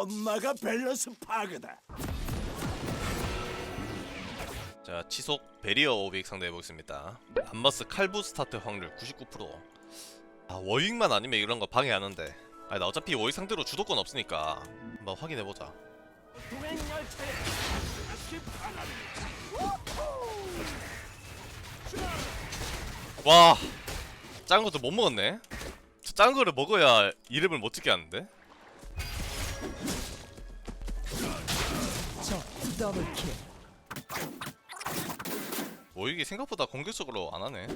엄마가 밸런스 파괴다. 자 치속 베리어 500 상대해 보겠습니다. 암버스 칼부 스타트 확률 99%. 아 워익만 아니면 이런 거 방해하는데. 아니 나 어차피 워익 상대로 주도권 없으니까 한번 확인해 보자. 와 작은 것도 못 먹었네. 저 작은 거를 먹어야 이름을 못 찍게 하는데. 더블킬 워익이 생각보다 공격적으로 안 하네.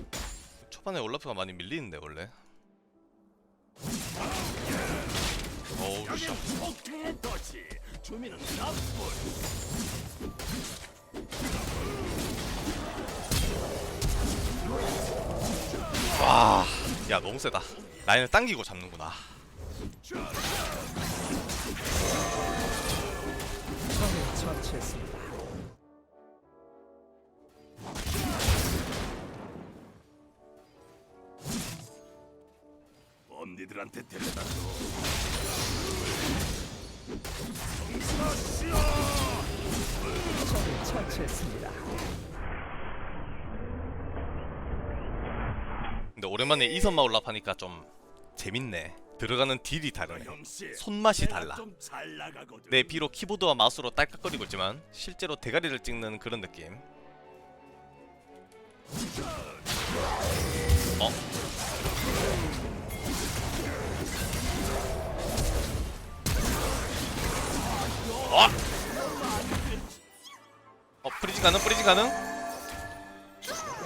초반에 올라프가 많이 밀리는데 원래. 어우 씨. 도시. 주민은 나쁜. 와, 야 너무 세다. 라인을 당기고 잡는구나. 적을 처치했습니다. 언니들한테 데려다줘. 적을 처치했습니다. 근데 오랜만에 이선마 올라파니까 좀 재밌네. 들어가는 딜이 다르네. 형씨. 손맛이 달라. 내 비록 키보드와 마우스로 딸깍거리고 있지만 실제로 대가리를 찍는 그런 느낌. 어? 어? 어 프리즈 가능? 프리즈 가능?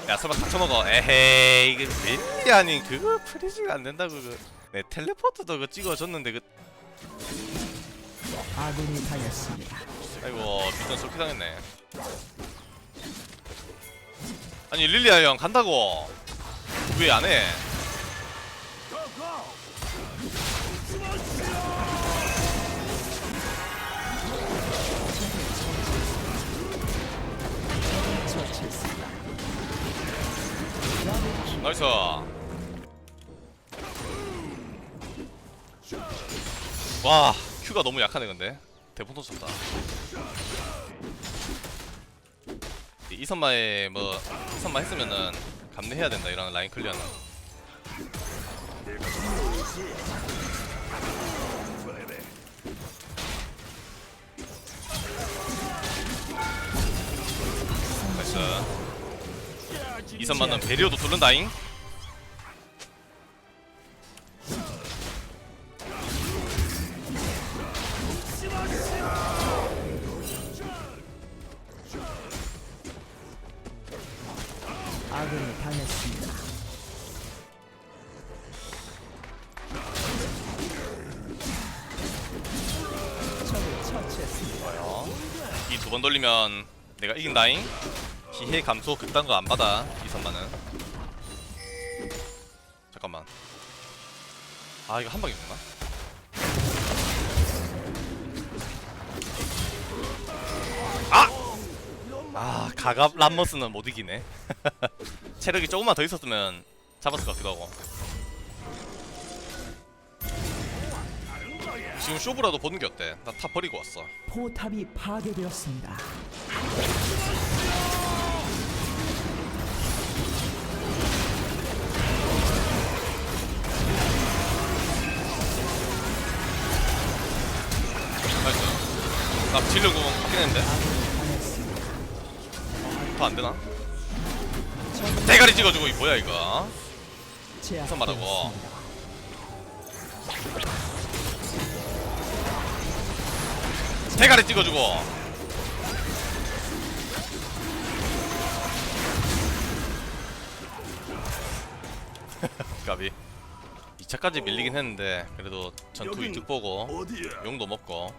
야 설마 갇혀먹어 에헤이 이게 웬일이 아닌 그거 프리즈가 안 된다고 그. 내 텔레포트도 그 찍어줬는데 그 아군이 당했습니다. 아이고 미션 쏠기 당했네 아니 릴리아 형 간다고 왜 안해 처치했습니다. 나이스 와 큐가 너무 약하네 근데. 대본도 쳤다. 이 이선마에 뭐 이선마 했으면은 감내해야 된다 이런 라인 클리어는. 나이스. 이선마는 배리어도 뚫는다잉 두 번 돌리면 내가 이긴다잉? 기회 감소 그딴 거 안 받아 이선마는 잠깐만. 아 이거 한 방에 죽나? 아! 아 가갑 람머스는 못 이기네. 체력이 조금만 더 있었으면 잡았을 것 같기도 하고 지금 쇼브라도 보는 게 어때? 나 탑 버리고 왔어 포탑이 파괴되었습니다. 나이스 나 당했습니다. 더 안 되나? 대가리 찍어주고 이 뭐야 이거 제압 말하고. 대가리 찍어주고. 까비. 2차까지 밀리긴 했는데 그래도 전투 이득 보고? 용도 먹고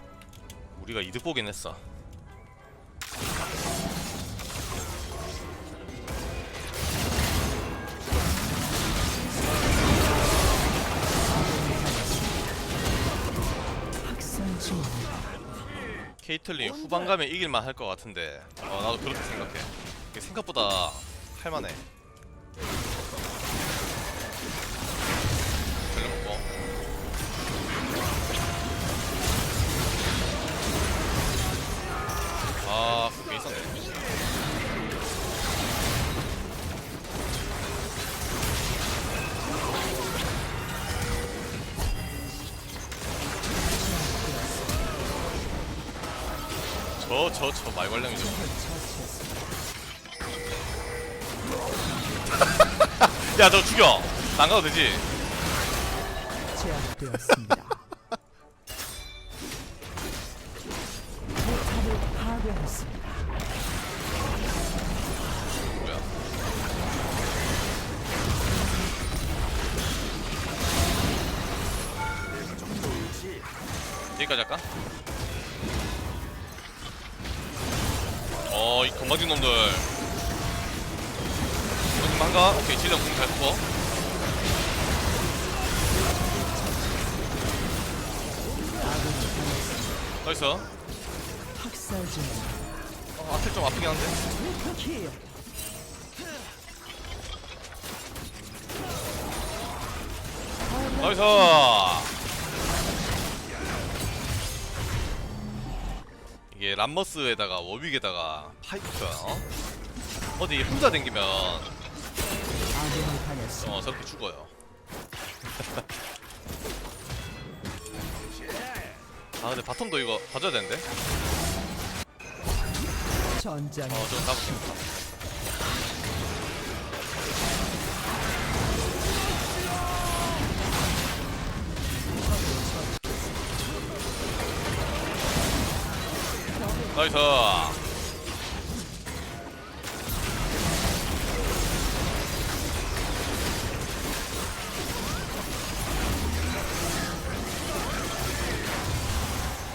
우리가 이득 보긴 했어 케이틀린 후반 가면 이길만 할 것 같은데. 어 나도 그렇게 생각해. 이게 생각보다 할만해. 아 저 저 말괄량이죠. 야 저 죽여. 안 가도 되지. 제압되었습니다. 포탑을 파괴했습니다. 뭐야? 여기까지 할까? 어, 이 건방진 놈들. 이거 한가? 오케이, 지금 공잘 뽑어. 나이스. 어. 앞에 좀 아프긴 한데. 킬. 나이스. 이게 람머스에다가 워윅에다가 파이크. 어? 어디 혼자 댕기면. 어 저렇게 죽어요. 아 근데 바텀도 이거 봐줘야 되는데. 전장 어좀 가볼게. 나이스.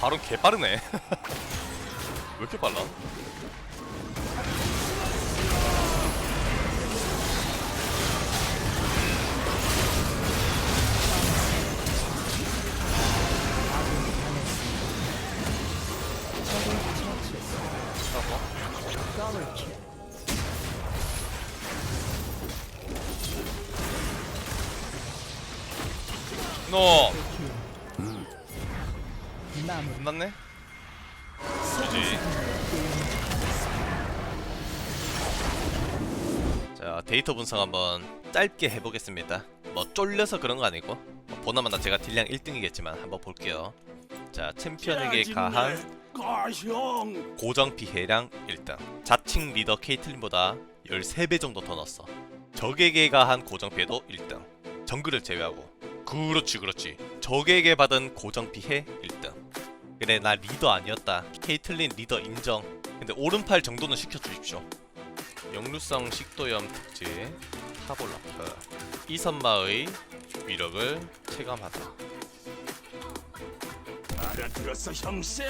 바로 개 빠르네. 왜 이렇게 빨라? 너. 끝났네? 그지? 자 데이터 분석 한번 짧게 해보겠습니다. 뭐 쫄려서 그런 거 아니고 뭐 보나마나 제가 딜량 1등이겠지만 한번 볼게요. 자 챔피언에게 가한 가형. 고정 피해량 1등. 자칭 리더 케이틀린보다 13배 정도 더 넣었어. 적에게 가 한 고정 피해도 1등. 정글을 제외하고. 그렇지 그렇지. 적에게 받은 고정 피해 1등. 그래 나 리더 아니었다. 케이틀린 리더 인정. 근데 오른팔 정도는 시켜주십시오. 역류성 식도염 특집 타볼라프. 이선마의 위력을 체감하다 들었어 형세?